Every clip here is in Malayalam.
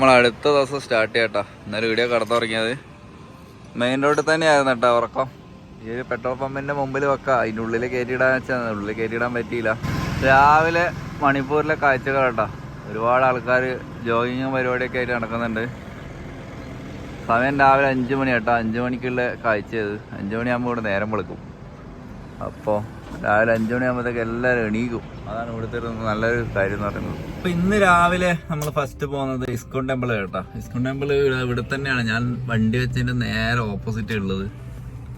നമ്മൾ അടുത്ത ദിവസം സ്റ്റാർട്ട് ചെയ്യട്ടോ. ഇന്നലെ വീഡിയോ കടന്നുറങ്ങിയത്. മെയിൻ റോഡിൽ തന്നെയായിരുന്നു കേട്ടോ ഉറക്കം. ഈ ഒരു പെട്രോൾ പമ്പിന്റെ മുമ്പിൽ വെക്കാം. അതിന്റെ ഉള്ളിൽ കയറ്റിയിടാൻ വെച്ചാൽ ഉള്ളിൽ കയറ്റിയിടാൻ പറ്റിയില്ല. രാവിലെ മണിപ്പൂരിലെ കാഴ്ചകൾ കേട്ടോ. ഒരുപാട് ആൾക്കാർ ജോഗിങ്ങും പരിപാടിയൊക്കെ ആയിട്ട് നടക്കുന്നുണ്ട്. സമയം രാവിലെ അഞ്ച് മണി കേട്ടോ. അഞ്ച് മണിക്കുള്ള കാഴ്ചയത് അഞ്ച് മണിയാകുമ്പോൾ ഇവിടെ നേരം വെളുക്കും. അപ്പോൾ രാവിലെ അഞ്ചു മണിയാകുമ്പോഴത്തേക്ക് എല്ലാവരും എണീക്കും. അതാണ് ഇവിടുത്തെ ഒരു നല്ലൊരു കാര്യം എന്ന് പറയുന്നത്. അപ്പൊ ഇന്ന് രാവിലെ നമ്മൾ ഫസ്റ്റ് പോകുന്നത് ഇസ്കോൺ ടെമ്പിൾ കേട്ടോ. ഇസ്കോൺ ടെമ്പിൾ ഇവിടെ തന്നെയാണ്. ഞാൻ വണ്ടി വെച്ചതിന്റെ നേരെ ഓപ്പോസിറ്റ് ഉള്ളത്.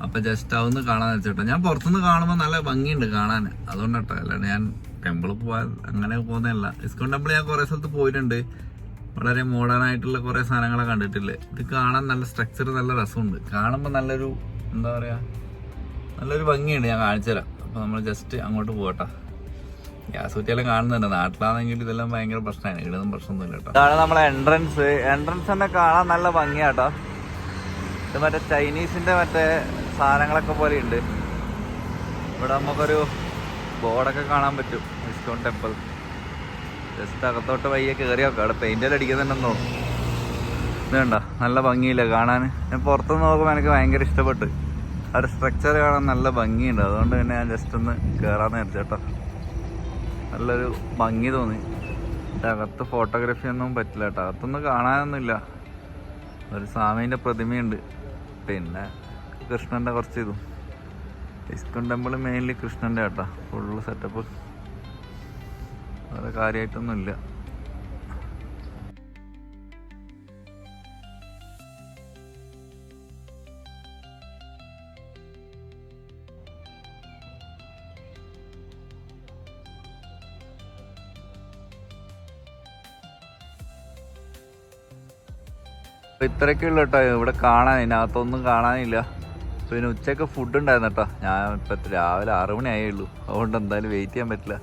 അപ്പൊ ജസ്റ്റ് അവന്ന് കാണാൻ വെച്ചോട്ടോ. ഞാൻ പുറത്തുനിന്ന് കാണുമ്പോൾ നല്ല ഭംഗിയുണ്ട് കാണാൻ. അതുകൊണ്ട് അതുകൊണ്ടാട്ടോ. അല്ലാണ്ട് ഞാൻ ടെമ്പിൾ പോകാൻ അങ്ങനെ പോകുന്നതല്ല. ഇസ്കോൺ ടെമ്പിൾ ഞാൻ കുറെ സ്ഥലത്ത് പോയിട്ടുണ്ട്. വളരെ മോഡേൺ ആയിട്ടുള്ള കുറെ സാധനങ്ങളെ കണ്ടിട്ടില്ലേ? ഇത് കാണാൻ നല്ല സ്ട്രക്ചർ നല്ല രസമുണ്ട്. കാണുമ്പോൾ നല്ലൊരു എന്താ പറയാ നല്ലൊരു ഭംഗിയുണ്ട് ഞാൻ കാണിച്ചു തരാം അപ്പൊ നമ്മൾ ജസ്റ്റ് അങ്ങോട്ട് പോകട്ടെ ഗ്യാസ് കുറ്റിയെല്ലാം കാണുന്നുണ്ട്. നാട്ടിലാണെങ്കിൽ ഇതെല്ലാം ഭയങ്കര പ്രശ്നമാണ് ഇവിടെയൊന്നും പ്രശ്നമൊന്നുമില്ല കേട്ടോ. നമ്മളെ എൻട്രൻസ് എൻട്രൻസ് തന്നെ കാണാൻ നല്ല ഭംഗിയാട്ടോ ഇത് മറ്റേ ചൈനീസിന്റെ മറ്റേ സാധനങ്ങളൊക്കെ പോലെ ഉണ്ട് ഇവിടെ നമുക്കൊരു ബോർഡൊക്കെ കാണാൻ പറ്റും. ഇസ്കോൺ ടെമ്പിൾ. ജസ്റ്റ് അകത്തോട്ട് വയ്യ കയറി നോക്കാം. അവിടെ പെയിന്റെല്ലാം അടിക്കുന്നുണ്ടെന്നോ കണ്ടോ നല്ല ഭംഗിയില്ല കാണാൻ? ഞാൻ പുറത്തുനിന്ന് നോക്കുമ്പോൾ എനിക്ക് ഭയങ്കര ഇഷ്ടപ്പെട്ടു. ഒരു സ്ട്രക്ചർ കാണാൻ നല്ല ഭംഗിയുണ്ട്. അതുകൊണ്ട് തന്നെ ഞാൻ ജസ്റ്റ് ഒന്ന് കയറാൻ നേരത്തെ കേട്ടോ. നല്ലൊരു ഭംഗി തോന്നി. അകത്ത് ഫോട്ടോഗ്രാഫി ഒന്നും പറ്റില്ല കേട്ടോ. അകത്തൊന്നും കാണാനൊന്നുമില്ല. ഒരു സ്വാമീന്റെ പ്രതിമയുണ്ട്. പിന്നെ കൃഷ്ണന്റെ കുറച്ച് ഇതും. ഇസ്കൺ ടെമ്പിൾ മെയിൻലി കൃഷ്ണന്റെ കേട്ടോ. ഫുള്ള് സെറ്റപ്പ് വേറെ കാര്യമായിട്ടൊന്നുമില്ല. ഇത്രയൊക്കെ ഉള്ളു കേട്ടോ ഇവിടെ കാണാൻ ഇതിനകത്തൊന്നും കാണാനില്ല. പിന്നെ ഉച്ചയ്ക്ക് ഫുഡ് ഉണ്ടായിരുന്നു കേട്ടോ. ഞാൻ ഇപ്പം രാവിലെ ആറ് മണിയായേ ഉള്ളൂ. അതുകൊണ്ട് എന്തായാലും വെയിറ്റ് ചെയ്യാൻ പറ്റില്ല.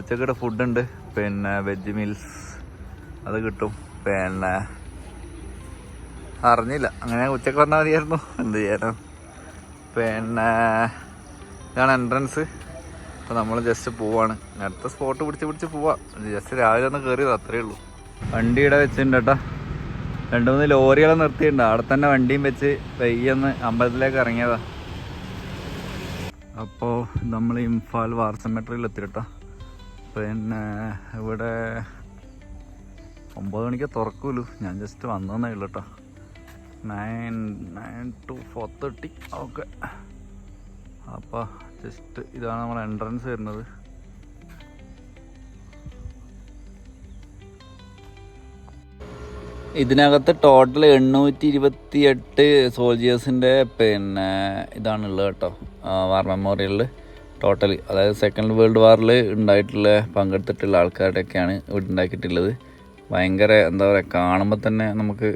ഉച്ചക്കിടെ ഫുഡ് ഉണ്ട്. പിന്നെ വെജ് മീൽസ് അത് കിട്ടും. പിന്നെ അറിഞ്ഞില്ല. അങ്ങനെ ഉച്ചയ്ക്ക് വന്നാൽ മതിയായിരുന്നു. എന്ത് ചെയ്യാനോ? പിന്നെ ഇതാണ് എൻട്രൻസ് അപ്പോൾ നമ്മൾ ജസ്റ്റ് പോവാണ്. അടുത്ത സ്പോട്ട് പിടിച്ച് പിടിച്ച് പോവാം. ജസ്റ്റ് രാവിലെ ഒന്ന് കയറിയത് അത്രയേ ഉള്ളൂ. വണ്ടി ഇവിടെ വെച്ചിട്ടുണ്ട് കേട്ടോ. രണ്ട് മൂന്ന് ലോറികളെ നിർത്തിയിട്ടുണ്ട്. അവിടെ തന്നെ വണ്ടിയും വെച്ച് വെയ്യെന്ന് അമ്പലത്തിലേക്ക് ഇറങ്ങിയതാ. അപ്പോൾ നമ്മൾ ഇംഫാൽ വാർ സെമെട്രിയിൽ എത്തിയിട്ടോ. പിന്നെ ഇവിടെ ഒമ്പത് മണിക്ക് തുറക്കൂലു. ഞാൻ ജസ്റ്റ് വന്നതന്നേ ഉള്ളു കേട്ടോ nine nine two four thirty okay അപ്പോൾ ജസ്റ്റ് ഇതാണ് നമ്മുടെ എൻട്രൻസ് വരുന്നത്. ഇതിനകത്ത് ടോട്ടൽ എണ്ണൂറ്റി ഇരുപത്തി എട്ട് സോൾജിയേഴ്സിന്റെ പിന്നെ ഇതാണുള്ളത് കേട്ടോ. വാർ മെമ്മോറിയലിൽ ടോട്ടൽ അതായത് സെക്കൻഡ് വേൾഡ് വാറിൽ ഉണ്ടായിട്ടുള്ള പങ്കെടുത്തിട്ടുള്ള ആൾക്കാരുടെയൊക്കെയാണ് ഇവിടെ ഉണ്ടാക്കിയിട്ടുള്ളത് ഭയങ്കര എന്താ പറയുക കാണുമ്പോൾ തന്നെ നമുക്ക്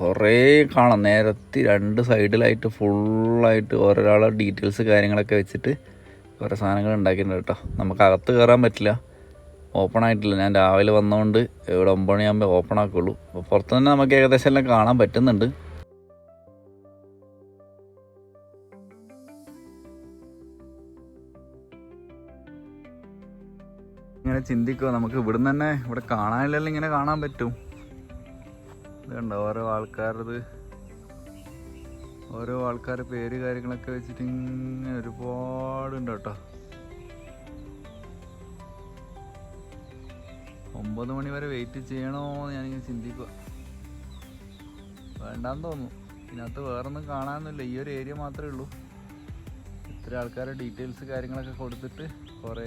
കുറേ കാണാം. നേരത്തെ രണ്ട് സൈഡിലായിട്ട് ഫുള്ളായിട്ട് ഓരോരാളെ ഡീറ്റെയിൽസ് കാര്യങ്ങളൊക്കെ വെച്ചിട്ട് കുറേ സാധനങ്ങൾ ഉണ്ടാക്കിയിട്ടുണ്ട് കേട്ടോ. നമുക്ക് അകത്ത് കയറാൻ പറ്റില്ല. ഓപ്പൺ ആയിട്ടില്ല ഞാൻ രാവിലെ വന്നതുകൊണ്ട് ഇവിടെ ഒമ്പത് മണിയാകുമ്പോൾ ഓപ്പൺ ആക്കുള്ളൂ അപ്പോൾ പുറത്ത് തന്നെ നമുക്ക് ഏകദേശം എല്ലാം കാണാൻ പറ്റുന്നുണ്ട്. ഇങ്ങനെ ചിന്തിക്കുക നമുക്ക് ഇവിടുന്ന് തന്നെ ഇവിടെ കാണാനില്ലല്ലോ ഇങ്ങനെ കാണാൻ പറ്റും. ഇതുണ്ടോ ഓരോ ആൾക്കാരത് ഓരോ ആൾക്കാരുടെ പേര് കാര്യങ്ങളൊക്കെ വെച്ചിട്ട് ഇങ്ങനെ ഒരുപാടുണ്ട് കേട്ടോ. ഒമ്പത് മണി വരെ വെയിറ്റ് ചെയ്യണോ ഞാനിങ്ങനെ ചിന്തിക്കുക വേണ്ടാന്ന് തോന്നുന്നു. ഇതിനകത്ത് വേറൊന്നും കാണാനൊന്നുമില്ല. ഈ ഒരു ഏരിയ മാത്രമേ ഉള്ളൂ. ഇത്ര ആൾക്കാരെ ഡീറ്റെയിൽസ് കാര്യങ്ങളൊക്കെ കൊടുത്തിട്ട് കുറേ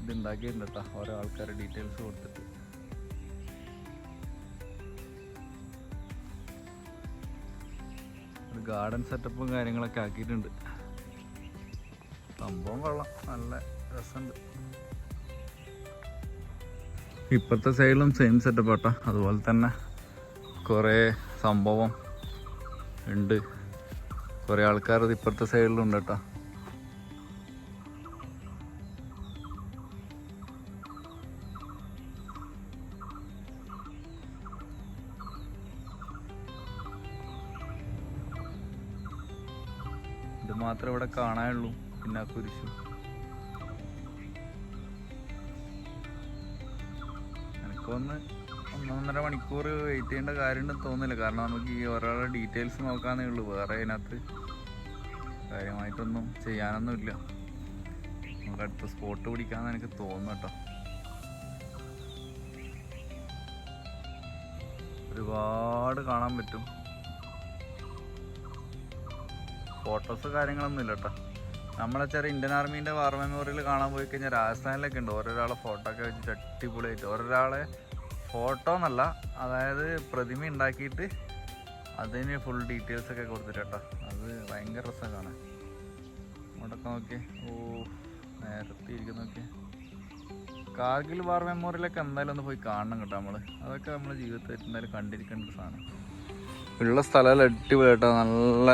ഇതുണ്ടാക്കിയിട്ടുണ്ട് കേട്ടോ ഓരോ ആൾക്കാരുടെ ഡീറ്റെയിൽസ് കൊടുത്തിട്ട്. ഒരു ഗാർഡൻ സെറ്റപ്പും കാര്യങ്ങളൊക്കെ ആക്കിയിട്ടുണ്ട്. സംഭവം കൊള്ളാം. നല്ല രസമുണ്ട്. ഇപ്പോഴത്തെ സൈഡിലും സെയിം സെറ്റപ്പ് കേട്ടോ അതുപോലെ തന്നെ കുറേ സംഭവം ഉണ്ട്. കുറേ ആൾക്കാർ ഇത് ഇപ്പുറത്തെ സൈഡിലുണ്ട് കേട്ടോ. ഇത് മാത്രമേ ഇവിടെ കാണാനുള്ളൂ. പിന്നെ ആ കുരിശു ഒന്ന് ഒന്നൊന്നര മണിക്കൂർ വെയിറ്റ് ചെയ്യേണ്ട കാര്യമുണ്ടെന്ന് തോന്നുന്നില്ല. കാരണം നമുക്ക് ഈ ഒരാളുടെ ഡീറ്റെയിൽസ് നോക്കാന്നേ ഉള്ളൂ. വേറെ അതിനകത്ത് കാര്യമായിട്ടൊന്നും ചെയ്യാനൊന്നും ഇല്ല നമുക്ക് അടുത്ത സ്പോട്ട് പിടിക്കാന്ന് എനിക്ക് തോന്നുന്നു കേട്ടോ. ഒരുപാട് കാണാൻ പറ്റും. ഫോട്ടോസ് കാര്യങ്ങളൊന്നും ഇല്ല കേട്ടോ. നമ്മളെ ചെറിയ ഇന്ത്യൻ ആർമീന്റെ വാർ മെമ്മോറിയൽ കാണാൻ പോയി കഴിഞ്ഞാൽ രാജസ്ഥാനിലൊക്കെ ഉണ്ട്. ഓരോരാളെ ഫോട്ടോ ഒക്കെ വെച്ചിട്ട് അടിപൊളിയായിട്ട്. ഓരോരാളെ ഫോട്ടോ എന്നല്ല അതായത് പ്രതിമ ഉണ്ടാക്കിയിട്ട് അതിന് ഫുൾ ഡീറ്റെയിൽസ് ഒക്കെ കൊടുത്തിട്ട് അത് ഭയങ്കര രസമാണ്. കാണാൻ നോക്കിയേ. ഓ നേരത്തെ ഇരിക്കുന്ന നോക്കിയേ. കാർഗിൽ വാർ മെമ്മോറിയലൊക്കെ എന്തായാലും ഒന്ന് പോയി കാണണം കേട്ടോ നമ്മൾ അതൊക്കെ നമ്മുടെ ജീവിതത്തിൽ എന്തായാലും കണ്ടിരിക്കേണ്ട സാധനം. ഉള്ള സ്ഥലമല്ല കേട്ടോ നല്ല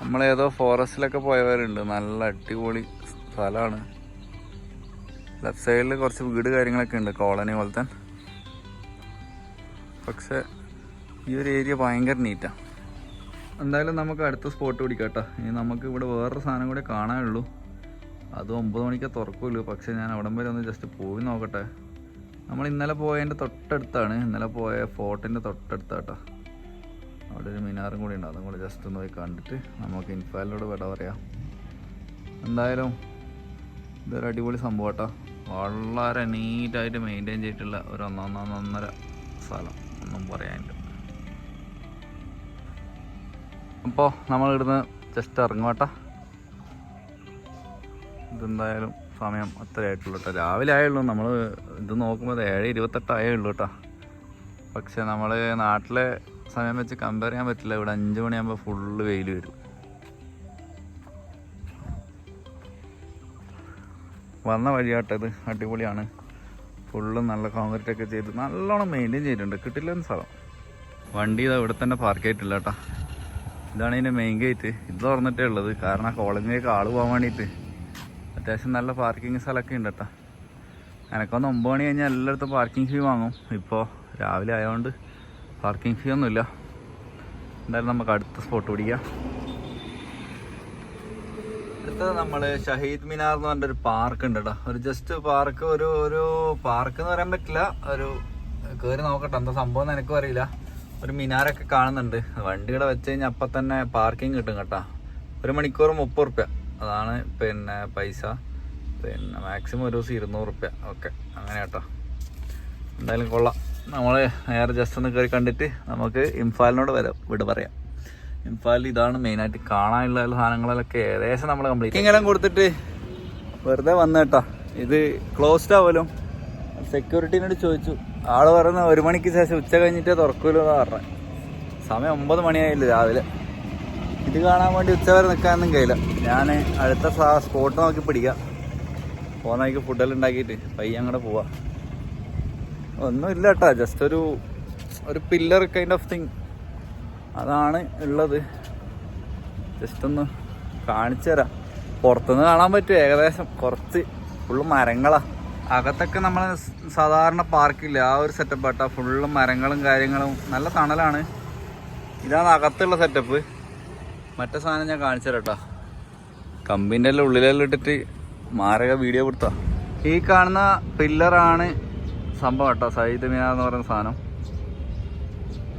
നമ്മളേതോ ഫോറസ്റ്റിലൊക്കെ പോയവരുണ്ട്. നല്ല അടിപൊളി സ്ഥലമാണ് ലെഫ്റ്റ് സൈഡിൽ കുറച്ച് വീട് കാര്യങ്ങളൊക്കെ ഉണ്ട് കോളനി പോലത്തെ. പക്ഷെ ഈ ഒരു ഏരിയ ഭയങ്കര നീറ്റാണ് എന്തായാലും നമുക്ക് അടുത്ത സ്പോട്ട് പിടിക്കാം കേട്ടോ ഇനി നമുക്ക് ഇവിടെ വേറൊരു സാധനം കൂടെ കാണാനുള്ളൂ. അത് ഒമ്പത് മണിക്ക് തുറക്കുമല്ലോ പക്ഷെ ഞാൻ അവിടം വരെ ഒന്ന് ജസ്റ്റ് പോയി നോക്കട്ടെ. നമ്മൾ ഇന്നലെ പോയതിന്റെ തൊട്ടടുത്താണ്. ഇന്നലെ പോയ ഫോർട്ടിന്റെ തൊട്ടടുത്താട്ടോ. അവിടെ ഒരു മിനാറും കൂടി ഉണ്ട്. അതും കൂടി ജസ്റ്റ് ഒന്ന് പോയി കണ്ടിട്ട് നമുക്ക് ഇൻഫാലിനോട് വിട പറയാം. എന്തായാലും ഇതൊരു അടിപൊളി സംഭവം കേട്ടോ. വളരെ നീറ്റായിട്ട് മെയിന്റെയിൻ ചെയ്തിട്ടുള്ള ഒരു ഒന്നൊന്നൊന്നര സ്ഥലം. ഒന്നും പറയാനില്ല. അപ്പോൾ നമ്മൾ ഇവിടുന്ന് ജസ്റ്റ് ഇറങ്ങുവാട്ട ഇതെന്തായാലും സമയം അത്ര ആയിട്ടുള്ളൂ കേട്ടോ. രാവിലെ ആയുള്ളൂ. നമ്മൾ ഇത് നോക്കുമ്പോൾ ഏഴ് ഇരുപത്തെട്ടായേ ഉള്ളൂ കേട്ടോ. പക്ഷെ നമ്മൾ നാട്ടിലെ സമയം വെച്ച് കമ്പയർ ചെയ്യാൻ പറ്റില്ല. ഇവിടെ അഞ്ച് മണിയാകുമ്പോൾ ഫുള്ള് വെയിൽ വരും. വന്ന വഴിയാട്ടത് അടിപൊളിയാണ്. ഫുള്ളും നല്ല കോൺക്രീറ്റ് ഒക്കെ ചെയ്ത് നല്ലോണം മെയിന്റെയിൻ ചെയ്തിട്ടുണ്ട്. കിട്ടില്ലെന്ന് സ്ഥലം. വണ്ടി ഇതാ ഇവിടെ തന്നെ പാർക്ക് ചെയ്തിട്ടില്ല കേട്ടോ ഇതാണ് ഇതിന്റെ മെയിൻ ഗേറ്റ് ഇത് തുറന്നിട്ടേ ഉള്ളത്. കാരണം കോളേജിലേക്ക് ആൾ പോകാൻ വേണ്ടിയിട്ട്. അത്യാവശ്യം നല്ല പാർക്കിംഗ് സ്ഥലമൊക്കെ ഉണ്ട് കേട്ടോ എനക്കൊന്ന് ഒമ്പത് മണി കഴിഞ്ഞാൽ എല്ലായിടത്തും പാർക്കിംഗ് ഫീ വാങ്ങും. ഇപ്പോൾ രാവിലെ ആയതുകൊണ്ട് പാർക്കിംഗ് ഫീ ഒന്നുമില്ല. എന്തായാലും നമുക്ക് അടുത്ത സ്പോട്ട് പിടിക്കാം. അടുത്തത് നമ്മൾ ഷഹീദ് മിനാർ എന്ന് പറഞ്ഞൊരു പാർക്ക് ഉണ്ട് കേട്ടോ ഒരു ജസ്റ്റ് പാർക്ക് ഒരു ഒരു പാർക്ക് എന്ന് പറയാൻ പറ്റില്ല. ഒരു കയറി നോക്കട്ടെ എന്താ സംഭവം എന്ന് എനിക്കും അറിയില്ല. ഒരു മിനാരൊക്കെ കാണുന്നുണ്ട്. വണ്ടിയുടെ വെച്ച് കഴിഞ്ഞാൽ അപ്പം തന്നെ പാർക്കിംഗ് കിട്ടും കേട്ടോ. ഒരു മണിക്കൂർ മുപ്പത് റുപ്യ. അതാണ് പിന്നെ പൈസ. പിന്നെ മാക്സിമം ഒരു ദിവസം ഇരുന്നൂറ് റുപ്യ. ഓക്കെ അങ്ങനെ കേട്ടോ എന്തായാലും കൊള്ളാം. നമ്മൾ നേരെ ജസ്റ്റ് ഒന്ന് കയറി കണ്ടിട്ട് നമുക്ക് ഇംഫാലിനോട് വരാം. വിട പറയാം. ഇംഫാലിൽ ഇതാണ് മെയിനായിട്ട് കാണാനുള്ള സാധനങ്ങളൊക്കെ ഏകദേശം നമ്മൾ കംപ്ലീറ്റ് ഇങ്ങനെ കൊടുത്തിട്ട് വെറുതെ വന്നു കേട്ടോ ഇത് ക്ലോസ്ഡ് ആവലും. സെക്യൂരിറ്റീനോട് ചോദിച്ചു. ആൾ പറയുന്ന ഒരു മണിക്ക് ശേഷം ഉച്ച കഴിഞ്ഞിട്ട് തുറക്കൂലോ എന്നാ പറഞ്ഞത് സമയം ഒമ്പത് മണിയായില്ല രാവിലെ. ഇത് കാണാൻ വേണ്ടി ഉച്ച വരെ നിൽക്കാനൊന്നും കഴിയില്ല. ഞാൻ അടുത്ത സ്പോട്ട് നോക്കി പിടിക്കാം. പോകുന്ന വഴിക്ക് ഫുഡെല്ലാം ഉണ്ടാക്കിയിട്ട് പയ്യെ അങ്ങോട്ട് പോവാ. ഒന്നുമില്ല കേട്ടോ ജസ്റ്റ് ഒരു ഒരു പില്ലർ കൈൻഡ് ഓഫ് തിങ് അതാണ് ഉള്ളത്. ജസ്റ്റ് ഒന്ന് കാണിച്ചു തരാം. പുറത്തുനിന്ന് കാണാൻ പറ്റും ഏകദേശം. കുറച്ച് ഫുള്ള് മരങ്ങളാ. അകത്തൊക്കെ നമ്മൾ സാധാരണ പാർക്കില്ല ആ ഒരു സെറ്റപ്പ് കേട്ടോ ഫുള്ള് മരങ്ങളും കാര്യങ്ങളും. നല്ല തണലാണ്. ഇതാണ് അകത്തുള്ള സെറ്റപ്പ് മറ്റേ സാധനം ഞാൻ കാണിച്ചു തരാം കേട്ടോ കമ്പിന്റെ എല്ലാം ഉള്ളിലെല്ലാം ഇട്ടിട്ട് മാരക വീഡിയോ കൊടുത്താ. ഈ കാണുന്ന പില്ലറാണ് സംഭവം കേട്ടോ സയ്യിദ് മിനാർ എന്ന് പറയുന്ന സാധനം.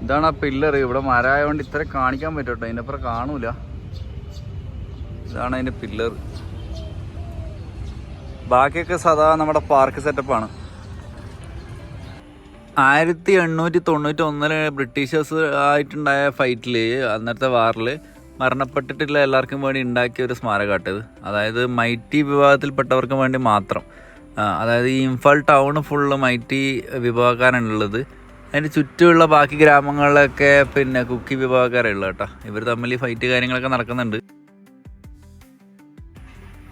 ഇതാണ് ആ പില്ലർ ഇവിടെ മരമായതുകൊണ്ട് ഇത്ര കാണിക്കാൻ പറ്റും കേട്ടോ. അപ്പുറം കാണൂല. ഇതാണ് അതിന്റെ പില്ലർ ബാക്കിയൊക്കെ സദാ നമ്മുടെ പാർക്ക് സെറ്റപ്പാണ് ആയിരത്തി എണ്ണൂറ്റി തൊണ്ണൂറ്റി ഒന്നിൽ ബ്രിട്ടീഷേഴ്സ് ആയിട്ടുണ്ടായ ഫൈറ്റിൽ അന്നത്തെ വാറിൽ മരണപ്പെട്ടിട്ടുള്ള എല്ലാവർക്കും വേണ്ടി ഉണ്ടാക്കിയ ഒരു സ്മാരകമാട്ടത് അതായത് മൈറ്റി വിഭാഗത്തിൽപ്പെട്ടവർക്ക് വേണ്ടി മാത്രം. അതായത് ഈ ഇംഫാൽ ടൗൺ ഫുള്ള് മൈറ്റി വിഭാഗക്കാരാണുള്ളത് അതിന് ചുറ്റുമുള്ള ബാക്കി ഗ്രാമങ്ങളിലൊക്കെ പിന്നെ കുക്കി വിഭാഗക്കാരുള്ള കേട്ടോ. ഇവർ തമ്മിൽ ഈ ഫൈറ്റ് കാര്യങ്ങളൊക്കെ നടക്കുന്നുണ്ട്.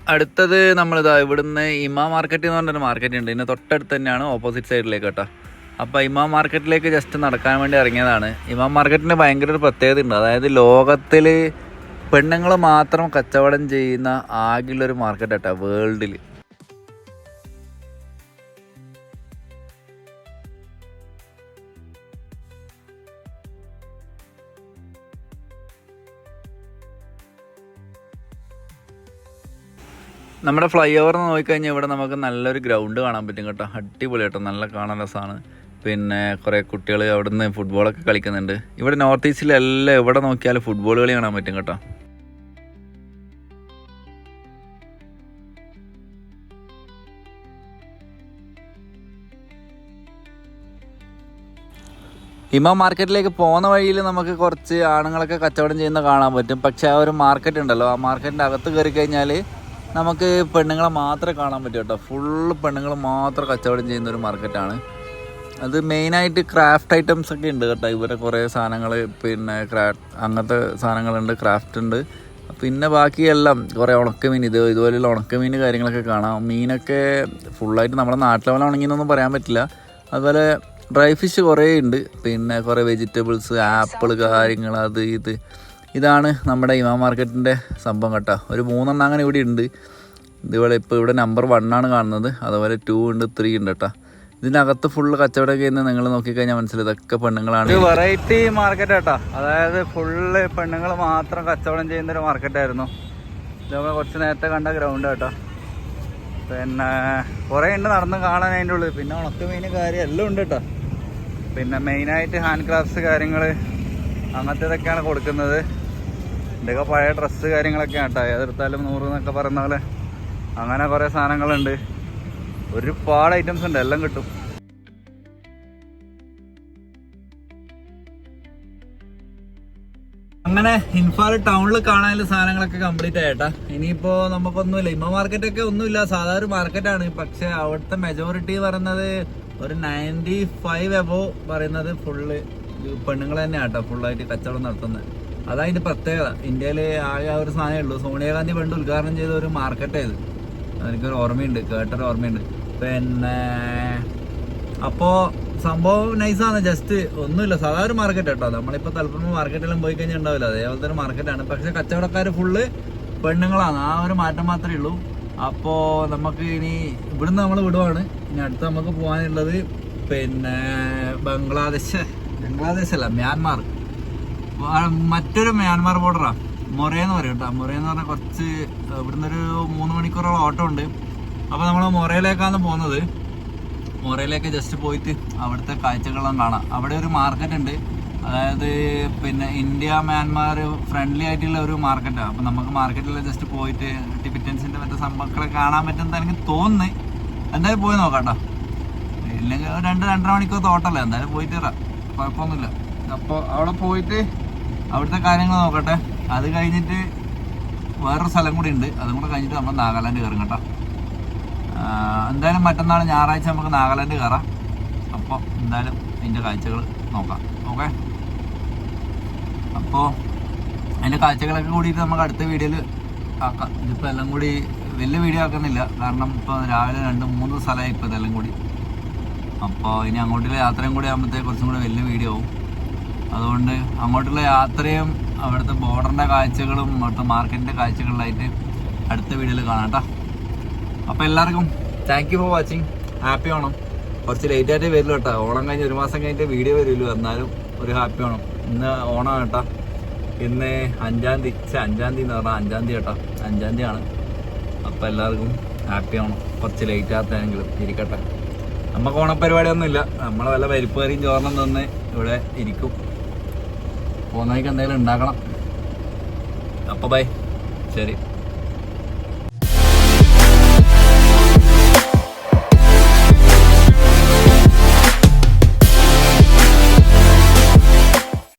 അടുത്തത് നമ്മളിതാ ഇവിടുന്ന് ഇമാ മാർക്കറ്റ് എന്ന് പറഞ്ഞൊരു മാർക്കറ്റ് ഉണ്ട്. ഇതിന് തൊട്ടടുത്ത് തന്നെയാണ് ഓപ്പോസിറ്റ് സൈഡിലേക്ക് കേട്ടോ. അപ്പോൾ ഇമാം മാർക്കറ്റിലേക്ക് ജസ്റ്റ് നടക്കാൻ വേണ്ടി ഇറങ്ങിയതാണ്. ഇമാം മാർക്കറ്റിന് ഭയങ്കര ഒരു പ്രത്യേകത ഉണ്ട്. അതായത് ലോകത്തിൽ പെണ്ണുങ്ങൾ മാത്രം കച്ചവടം ചെയ്യുന്ന ആകെയുള്ളൊരു മാർക്കറ്റ് കേട്ടോ വേൾഡിൽ നമ്മുടെ ഫ്ലൈ ഓവർ നോക്കിക്കഴിഞ്ഞാൽ ഇവിടെ നമുക്ക് നല്ലൊരു ഗ്രൗണ്ട് കാണാൻ പറ്റും കേട്ടോ. അടിപൊളി കേട്ടോ. നല്ല കാണാൻ രസമാണ് പിന്നെ കുറേ കുട്ടികൾ അവിടുന്ന് ഫുട്ബോളൊക്കെ കളിക്കുന്നുണ്ട്. ഇവിടെ നോർത്ത് ഈസ്റ്റിലെല്ലാം എവിടെ നോക്കിയാലും ഫുട്ബോൾ കളി കാണാൻ പറ്റും കേട്ടോ. ഹിമ മാർക്കറ്റിലേക്ക് പോകുന്ന വഴിയിൽ നമുക്ക് കുറച്ച് ആണുങ്ങളൊക്കെ കച്ചവടം ചെയ്യുന്ന കാണാൻ പറ്റും. പക്ഷേ ആ ഒരു മാർക്കറ്റ് ഉണ്ടല്ലോ. ആ മാർക്കറ്റിന്റെ അകത്ത് കയറി കഴിഞ്ഞാൽ നമുക്ക് പെണ്ണുങ്ങളെ മാത്രമേ കാണാൻ പറ്റൂ കേട്ടോ. ഫുള്ള് പെണ്ണുങ്ങൾ മാത്രം കച്ചവടം ചെയ്യുന്ന ഒരു മാർക്കറ്റാണ് അത് മെയിനായിട്ട് ക്രാഫ്റ്റ് ഐറ്റംസ് ഒക്കെ ഉണ്ട് കേട്ടോ. ഇവരെ കുറേ സാധനങ്ങൾ പിന്നെ ക്രാഫ്റ്റ് അങ്ങനത്തെ സാധനങ്ങളുണ്ട് ക്രാഫ്റ്റ് ഉണ്ട്. പിന്നെ ബാക്കിയെല്ലാം കുറേ ഉണക്കമീൻ ഇത് ഇതുപോലെയുള്ള ഉണക്കമീൻ കാര്യങ്ങളൊക്കെ കാണാം. മീനൊക്കെ ഫുള്ളായിട്ട് നമ്മുടെ നാട്ടിലെ പോലെ ഉണങ്ങിയെന്നൊന്നും പറയാൻ പറ്റില്ല. അതുപോലെ ഡ്രൈ ഫിഷ് കുറേ ഉണ്ട്. പിന്നെ കുറേ വെജിറ്റബിൾസ് ആപ്പിൾ കാര്യങ്ങൾ അത് ഇത്. ഇതാണ് നമ്മുടെ ഇമാ മാർക്കറ്റിന്റെ സംഭവം കേട്ടോ. ഒരു മൂന്നെണ്ണം അങ്ങനെ ഇവിടെ ഉണ്ട്. ഇതുപോലെ ഇപ്പോൾ ഇവിടെ നമ്പർ വൺ ആണ് കാണുന്നത്. അതുപോലെ ടു ഉണ്ട് ത്രീ ഉണ്ട് കേട്ടോ. ഇതിനകത്ത് ഫുള്ള് കച്ചവടം ചെയ്യുന്ന നിങ്ങൾ നോക്കിക്കഴിഞ്ഞാൽ മനസ്സിലായി ഇതൊക്കെ പെണ്ണുങ്ങളാണ്. വെറൈറ്റി മാർക്കറ്റ് കേട്ടോ അതായത് ഫുള്ള് പെണ്ണുങ്ങൾ മാത്രം കച്ചവടം ചെയ്യുന്ന ഒരു മാർക്കറ്റായിരുന്നു ഇതൊക്കെ കുറച്ച് നേരത്തെ കണ്ട ഗ്രൗണ്ട് കേട്ടോ പിന്നെ കുറേ ഉണ്ട് നടന്ന് കാണാൻ അതിന്റെ ഉള്ളിൽ. പിന്നെ ഉണക്ക മീൻ കാര്യം എല്ലാം ഉണ്ട് കേട്ടോ. പിന്നെ മെയിനായിട്ട് ഹാൻഡ് ക്രാഫ്റ്റ്സ് കാര്യങ്ങൾ അങ്ങനത്തെ ഇതൊക്കെയാണ് കൊടുക്കുന്നത്. ഇതൊക്കെ പഴയ ഡ്രസ്സ് കാര്യങ്ങളൊക്കെ കേട്ടോ ഏതെടുത്താലും നൂറ് എന്നൊക്കെ പറയുന്ന പോലെ അങ്ങനെ കുറേ സാധനങ്ങളുണ്ട്. ഒരുപാട് ഐറ്റംസ് ഉണ്ട്. എല്ലാം കിട്ടും. അങ്ങനെ ഇൻഫാൽ ടൗണിൽ കാണാനുള്ള സാധനങ്ങളൊക്കെ കംപ്ലീറ്റ് ആയിട്ടാ ഇനിയിപ്പോ നമുക്കൊന്നുമില്ല. ഇമ്മ മാർക്കറ്റ് ഒക്കെ ഒന്നുമില്ല. സാധാരണ മാർക്കറ്റാണ് പക്ഷെ അവിടുത്തെ മെജോറിറ്റി പറയുന്നത് ഒരു നയന്റി ഫൈവ് എബോ പറയുന്നത് ഫുള്ള് പെണ്ണുങ്ങൾ തന്നെയാട്ടോ ഫുള്ളായിട്ട് കച്ചവടം നടത്തുന്നത് അതാ ഇതിന്റെ പ്രത്യേകത. ഇന്ത്യയിൽ ആകെ ആ ഒരു സാധനമേ ഉള്ളൂ. സോണിയാഗാന്ധി പണ്ട് ഉദ്ഘാടനം ചെയ്ത ഒരു മാർക്കറ്റ് ഇത്. എനിക്കൊരു ഓർമ്മയുണ്ട്. കേട്ടൊരു ഓർമ്മയുണ്ട്. പിന്നെ അപ്പോ സംഭവം നൈസാണ് ജസ്റ്റ് ഒന്നുമില്ല. സാധാ ഒരു മാർക്കറ്റ് കേട്ടോ നമ്മളിപ്പോൾ തലപ്പുറം മാർക്കറ്റെല്ലാം പോയി കഴിഞ്ഞാൽ ഉണ്ടാവില്ല. അതേപോലത്തെ ഒരു മാർക്കറ്റാണ്. പക്ഷെ കച്ചവടക്കാർ ഫുള്ള് പെണ്ണുങ്ങളാണ്. ആ ഒരു മാറ്റം മാത്രമേ ഉള്ളൂ. അപ്പോ നമുക്ക് ഇനി ഇവിടുന്ന് നമ്മൾ വിടുവാണ്. ഇനി അടുത്ത് നമുക്ക് പോകാനുള്ളത് പിന്നെ ബംഗ്ലാദേശ്. ബംഗ്ലാദേശ് അല്ല മ്യാൻമാർ. മറ്റൊരു മ്യാൻമാർ ബോർഡറാ. മൊറയെന്ന് പറയും കേട്ടോ. മൊറയെന്ന് പറഞ്ഞാൽ കുറച്ച് ഇവിടുന്ന് ഒരു മൂന്ന് മണിക്കൂറോളം ഓട്ടോ ഉണ്ട് അപ്പോൾ നമ്മൾ മൊറയിലേക്കാണ് പോകുന്നത്. മൊറയിലേക്ക് ജസ്റ്റ് പോയിട്ട് അവിടുത്തെ കാഴ്ചകളെല്ലാം കാണാം. അവിടെ ഒരു മാർക്കറ്റ് ഉണ്ട്. അതായത് പിന്നെ ഇന്ത്യ മ്യാൻമാർ ഫ്രണ്ട്ലി ആയിട്ടുള്ള ഒരു മാർക്കറ്റാണ് അപ്പോൾ നമുക്ക് മാർക്കറ്റിൽ ജസ്റ്റ് പോയിട്ട് ടിബറ്റൻസിന്റെ മറ്റേ സംഭവങ്ങളെ കാണാൻ പറ്റുന്നത് എനിക്ക് തോന്നുന്നു. എന്തായാലും പോയി നോക്കാം കേട്ടോ. ഇല്ലെങ്കിൽ രണ്ട് രണ്ടര മണിക്കൂർ തോട്ടല്ലേ എന്തായാലും പോയിട്ട് വരാം. കുഴപ്പമൊന്നുമില്ല. അപ്പോൾ അവിടെ പോയിട്ട് അവിടുത്തെ കാര്യങ്ങൾ നോക്കട്ടെ. അത് കഴിഞ്ഞിട്ട് വേറൊരു സ്ഥലം കൂടി ഉണ്ട്. അതും കൂടെ കഴിഞ്ഞിട്ട് നമ്മൾ നാഗാലാൻഡ് കയറും കേട്ടോ. എന്തായാലും മറ്റന്നാൾ ഞായറാഴ്ച നമുക്ക് നാഗാലാൻഡ് കയറാം. അപ്പോൾ എന്തായാലും അതിന്റെ കാഴ്ചകൾ നോക്കാം. ഓക്കെ? അപ്പോൾ അതിന്റെ കാഴ്ചകളൊക്കെ കൂടിയിട്ട് നമുക്ക് അടുത്ത വീഡിയോയിൽ ആക്കാം. ഇതിപ്പോൾ എല്ലാം കൂടി വലിയ വീഡിയോ ആക്കുന്നില്ല. കാരണം ഇപ്പോൾ രാവിലെ രണ്ട് മൂന്ന് സ്ഥലമായി ഇപ്പോൾ ഇതെല്ലാം കൂടി. അപ്പോൾ ഇനി അങ്ങോട്ടുള്ള യാത്രയും കൂടി ആകുമ്പോഴത്തേക്ക് കുറച്ചും കൂടി വലിയ വീഡിയോ ആവും. അതുകൊണ്ട് അങ്ങോട്ടുള്ള യാത്രയും അവിടുത്തെ ബോർഡറിന്റെ കാഴ്ചകളും അവിടുത്തെ മാർക്കറ്റിന്റെ കാഴ്ചകളിലായിട്ട് അടുത്ത വീഡിയോയിൽ കാണാം കേട്ടോ. അപ്പോൾ എല്ലാവർക്കും thank you for watching happy Onam കുറച്ച് ലേറ്റ് ആയിട്ട് വരില്ല കേട്ടോ. ഓണം കഴിഞ്ഞ് ഒരു മാസം കഴിഞ്ഞിട്ട് വീഡിയോ വരുമല്ലോ എന്നാലും ഒരു ഹാപ്പി ഓണം ഇന്ന് ഓണമാണ് കേട്ടോ. ഇന്ന് അഞ്ചാം തീയതി അഞ്ചാം തീയതി എന്ന് പറഞ്ഞാൽ അഞ്ചാം തീയതി കേട്ടോ. അഞ്ചാം തീയതി ആണ്. അപ്പോൾ എല്ലാവർക്കും ഹാപ്പി ഓണം കുറച്ച് ലേറ്റ് ആകത്തെങ്കിലും ഇരിക്കട്ടെ. നമുക്ക് ഓണപ്പരിപാടിയൊന്നുമില്ല. നമ്മളെ വല്ല പരിപ്പ് കറിയും ചോറിനും തന്ന് ഇവിടെ ഇരിക്കും. പോകുന്നതിക്ക് എന്തെങ്കിലും ഉണ്ടാക്കണം. അപ്പോൾ ബൈ ശരി.